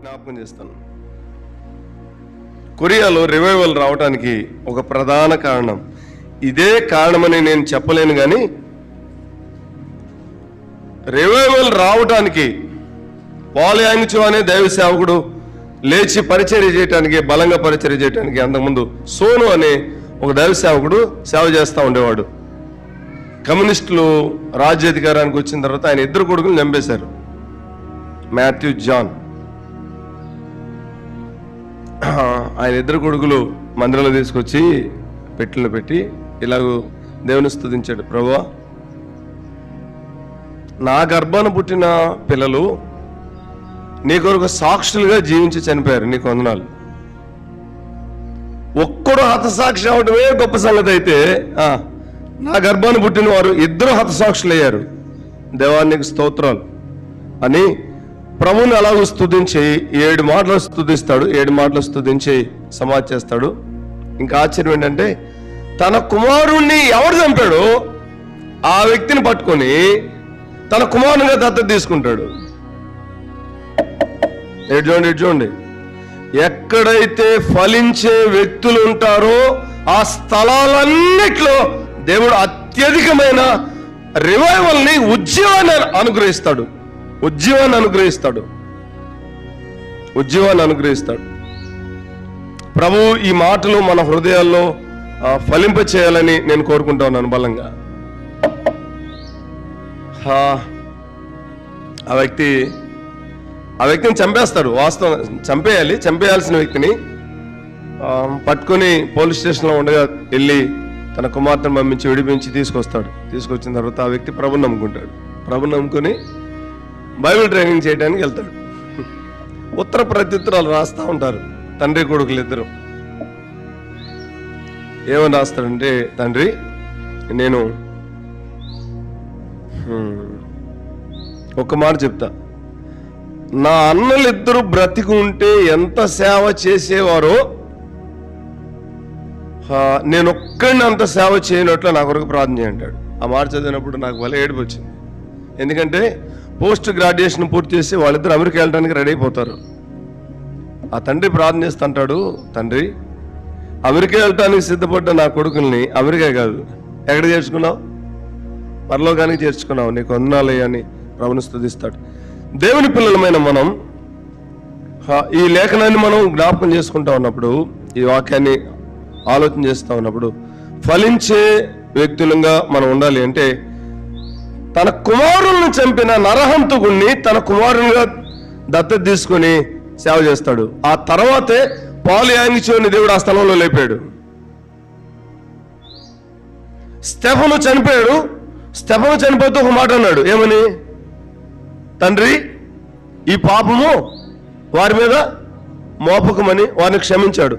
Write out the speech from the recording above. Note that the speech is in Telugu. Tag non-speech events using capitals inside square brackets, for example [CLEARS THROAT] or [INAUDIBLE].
జ్ఞాపకం చేస్తాను. కొరియాలో రివైవల్ రావడానికి ఒక ప్రధాన కారణం. ఇదే కారణమని నేను చెప్పలేను కానీ రివైవల్ రావడానికి పాలయాంగిచు అనే దైవ సేవకుడు లేచి పరిచర్య చేయడానికి బలంగా పరిచర్య చేయడానికి అంతకుముందు సోను అనే ఒక దైవ సేవకుడు సేవ చేస్తూ ఉండేవాడు. కమ్యూనిస్టులు రాజ్యాధికారానికి వచ్చిన తర్వాత ఆయన ఇద్దరు కొడుకులు చంపేశారు. Matthew John. [CLEARS THROAT] ఆయన ఇద్దరు కొడుకులు మందిరంలో తీసుకొచ్చి పెట్టెలో పెట్టి ఇలాగూ దేవుని స్థుతించాడు. ప్రభువా నా గర్భాన పుట్టిన పిల్లలు నీ కొరకు సాక్షులుగా జీవించి చనిపోయారు నీకు వందనాలు. ఒక్కడు హతసాక్షి అవడమే గొప్ప సంగతి అయితే నా గర్భాన్ని పుట్టిన వారు ఇద్దరు హతసాక్షులయ్యారు. దేవానికి స్తోత్రాలు. అని ప్రభుని అలాగూ స్థుతించి ఏడు మాటలు స్థుతిస్తాడు ఏడు మాటలు స్థుతించి సమాధి చేస్తాడు. ఇంకా ఆశ్చర్యం ఏంటంటే తన కుమారుణ్ణి ఎవరు చంపాడో ఆ వ్యక్తిని పట్టుకొని తన కుమారునిగా దత్తత తీసుకుంటాడు. ఎటు చూడండి ఎటు చూడండి. ఎక్కడైతే ఫలించే వ్యక్తులు ఉంటారో ఆ స్థలాలన్నిట్లో దేవుడు అత్యధికమైన రివైవల్ని ఉద్యమాన్ని అనుగ్రహిస్తాడు. ఉద్యమాన్ని అనుగ్రహిస్తాడు. ఉద్యమాన్ని అనుగ్రహిస్తాడు. ప్రభు ఈ మాటలు మన హృదయాల్లో ఫలింప చేయాలని నేను కోరుకుంటా ఉన్నాను బలంగా. ఆ వ్యక్తి ఆ వ్యక్తిని చంపేస్తాడు వాస్తవం చంపేయాలి చంపేయాల్సిన వ్యక్తిని. పట్టుకొని పోలీస్ స్టేషన్లో ఉండగా వెళ్ళి తన కుమార్తెను పంపించి విడిపించి తీసుకొస్తాడు. తీసుకొచ్చిన తర్వాత ఆ వ్యక్తి ప్రభుని నమ్ముకుంటాడు. ప్రభు నమ్ముకొని బైబిల్ ట్రైనింగ్ చేయడానికి వెళ్తాడు. ఉత్తర ప్రత్యుత్తరాలు రాస్తూ ఉంటారు. తండ్రి కొడుకులు ఇద్దరు. ఏమని రాస్తాడంటే తండ్రి నేను ఒక మాట చెప్తా. నా అన్నలిద్దరు బ్రతికి ఉంటే ఎంత సేవ చేసేవారో నేను ఒక్కడిని అంత సేవ చేయనట్లు నా కొరకు ప్రార్థన చేయంటాడు ఆ మాట చదివినప్పుడు నాకు భలే ఏడుపు వచ్చింది. ఎందుకంటే పోస్ట్ గ్రాడ్యుయేషన్ పూర్తి చేసి వాళ్ళిద్దరు అమెరికా వెళ్ళడానికి రెడీ అయిపోతారు. ఆ తండ్రి ప్రార్థన చేస్తుంటాడు తండ్రి అమెరికా వెళ్ళటానికి సిద్ధపడ్డ నా కొడుకుల్ని అమెరికా కాదు. ఎక్కడ చేర్చుకున్నావు? పరలోకానికి చేర్చుకున్నావు. నీకు వందనాలయ్య అని ప్రభుని స్థుతిస్తాడు. దేవుని పిల్లలమైన మనం ఈ లేఖనాన్ని మనం జ్ఞాపకం చేసుకుంటా ఉన్నప్పుడు ఈ వాక్యాన్ని ఆలోచన చేస్తూ ఉన్నప్పుడు ఫలించే వ్యక్తులంగా మనం ఉండాలి అంటే తన కుమారులను చంపిన నరహంతకుణ్ణి తన కుమారునిగా దత్తత తీసుకొని సేవ చేస్తాడు. ఆ తర్వాతే పాలు యాంగిచోని దేవుడు ఆ స్థలంలో లేపాడు. స్టెఫను చనిపోయాడు. స్టెఫను చనిపోతూ ఒక మాట అన్నాడు. ఏమని? తండ్రి ఈ పాపము వారి మీద మోపకమని వారిని క్షమించాడు.